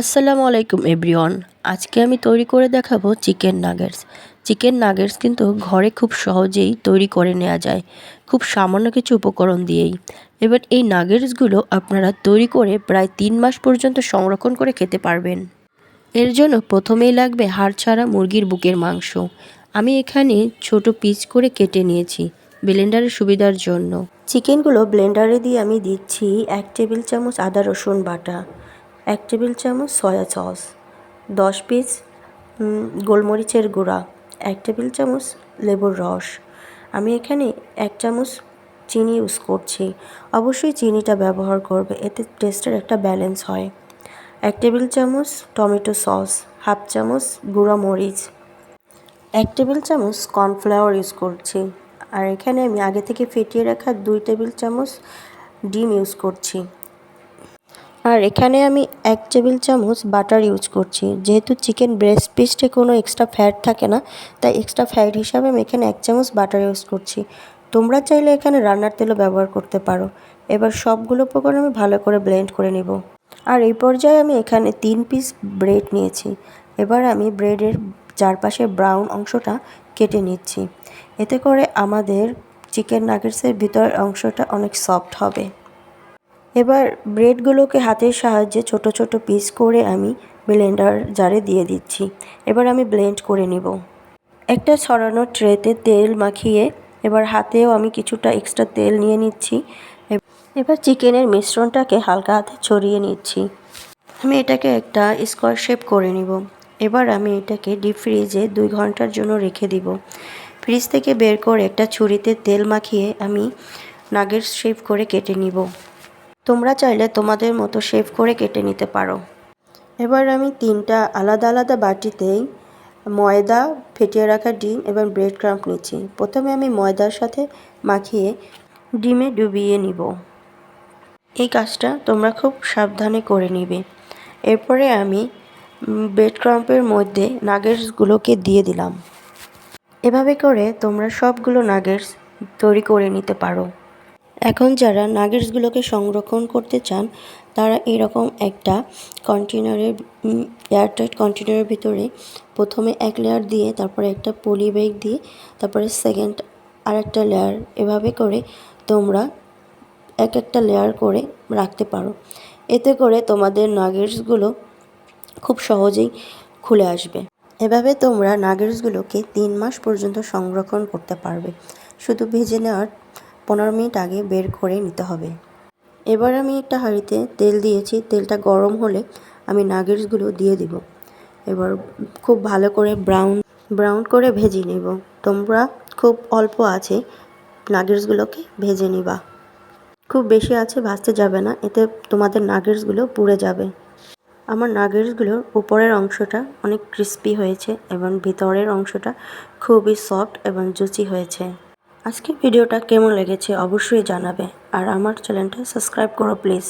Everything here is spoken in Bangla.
আসসালামু আলাইকুম, এভরিওয়ান। আজকে আমি তৈরি করে দেখাবো চিকেন নাগেটস। চিকেন নাগেটস কিন্তু ঘরে খুব সহজেই তৈরি করে নেওয়া যায়। খুব সামান্য কিছু উপকরণ দিয়েই। এবার এই নাগেটসগুলো আপনারা তৈরি করে প্রায় তিন মাস পর্যন্ত সংরক্ষণ করে খেতে পারবেন। এর জন্য প্রথমেই লাগবে হাড় ছাড়া মুরগির বুকের মাংস। আমি এখানে ছোট পিস করে কেটে নিয়েছি ব্লেন্ডারের সুবিধার জন্য। চিকেনগুলো ব্লেন্ডারে দিয়ে আমি দিচ্ছি এক টেবিল চামচ আদা রসুন বাটা। এক টেবিল চামচ সয়া সস, দশ পিস গোলমরিচের গুঁড়া, এক টেবিল চামচ লেবুর রস। আমি এখানে এক চামচ চিনি ইউজ করছি। অবশ্যই চিনিটা ব্যবহার করবে, এতে টেস্টের একটা ব্যালেন্স হয়। এক টেবিল চামচ টমেটো সস, হাফ চামচ গুঁড়া মরিচ। এক টেবিল চামচ কর্নফ্লাওয়ার ইউজ করছি। আর এখানে আমি আগে থেকে ফেটিয়ে রাখা দুই টেবিল চামচ ডিম ইউজ করছি। আর এখানে আমি এক টেবিল চামচ বাটার ইউজ করছি। যেহেতু চিকেন ব্রেস্ট পিসটে কোনো এক্সট্রা ফ্যাট থাকে না, তাই এক্সট্রা ফ্যাট হিসাবে আমি এখানে এক চামচ বাটার ইউজ করছি। তোমরা চাইলে এখানে রান্নার তেলও ব্যবহার করতে পারো। এবার সবগুলো উপকরণ আমি ভালো করে ব্লেন্ড করে নেব। আর এই পর্যায়ে আমি এখানে তিন পিস ব্রেড নিয়েছি। এবার আমি ব্রেডের চারপাশে ব্রাউন অংশটা কেটে নিচ্ছি। এতে করে আমাদের চিকেন নাগেটসের ভিতরের অংশটা অনেক সফট হবে। এবার ব্রেডগুলোকে হাতের সাহায্যে ছোট ছোট পিস করে আমি ব্লেন্ডার জারে দিয়ে দিচ্ছি। এবার আমি ব্লেন্ড করে নিব। একটা ছড়ানো ট্রেতে তেল মাখিয়ে এবার হাতেও আমি কিছুটা এক্সট্রা তেল নিয়ে নিচ্ছি। এবার চিকেনের মিশ্রণটাকে হালকা হাতে ছড়িয়ে নিচ্ছি। আমি এটাকে একটা স্কোয়ার শেপ করে নিব। এবার আমি এটাকে ডিপ ফ্রিজে দুই ঘণ্টার জন্য রেখে দিব। ফ্রিজ থেকে বের করে একটা ছুরিতে তেল মাখিয়ে আমি নাগের শেপ করে কেটে নিব। তোমরা চাইলে তোমাদের মতো শেভ করে কেটে নিতে পারো। এবার আমি তিনটা আলাদা আলাদা বাটিতেই ময়দা ফেটিয়ে রাখা ডিম এবং ব্রেড ক্রাম্প নিচ্ছি। প্রথমে আমি ময়দার সাথে মাখিয়ে ডিমে ডুবিয়ে নিব। এই কাজটা তোমরা খুব সাবধানে করে নিবে। এরপরে আমি ব্রেড ক্রাম্পের মধ্যে নাগেটসগুলোকে দিয়ে দিলাম। এভাবে করে তোমরা সবগুলো নাগেটস তৈরি করে নিতে পারো। এখন যারা নাগেটসগুলোকে সংরক্ষণ করতে চান, তারা এরকম একটা কন্টেনারের এয়ারটাইট কন্টেনারের ভিতরে প্রথমে এক লেয়ার দিয়ে, তারপরে একটা পলি ব্যাগ দিয়ে, তারপরে সেকেন্ড আর একটা লেয়ার এভাবে করে তোমরা এক একটা লেয়ার করে রাখতে পারো। এতে করে তোমাদের নাগেটসগুলো খুব সহজেই খুলে আসবে। এভাবে তোমরা নাগেটসগুলোকে তিন মাস পর্যন্ত সংরক্ষণ করতে পারবে। শুধু ভেজে নেওয়ার পনেরো মিনিট আগে বের করে নিতে হবে। এবার আমি একটা হাঁড়িতে তেল দিয়েছি। তেলটা গরম হলে আমি নাগেটসগুলো দিয়ে দিব। এবার খুব ভালো করে ব্রাউন ব্রাউন করে ভেজে নেব। তোমরা খুব অল্প আছে নাগেটসগুলোকে ভেজে নিবা। খুব বেশি আছে ভাজতে যাবে না, এতে তোমাদের নাগেটসগুলো পুড়ে যাবে। আমার নাগেটসগুলোর উপরের অংশটা অনেক ক্রিস্পি হয়েছে এবং ভিতরের অংশটা খুবই সফট এবং জুচি হয়েছে। আজকের ভিডিওটা কেমন লেগেছে অবশ্যই জানাবে আর আমার চ্যানেলটা সাবস্ক্রাইব করো প্লিজ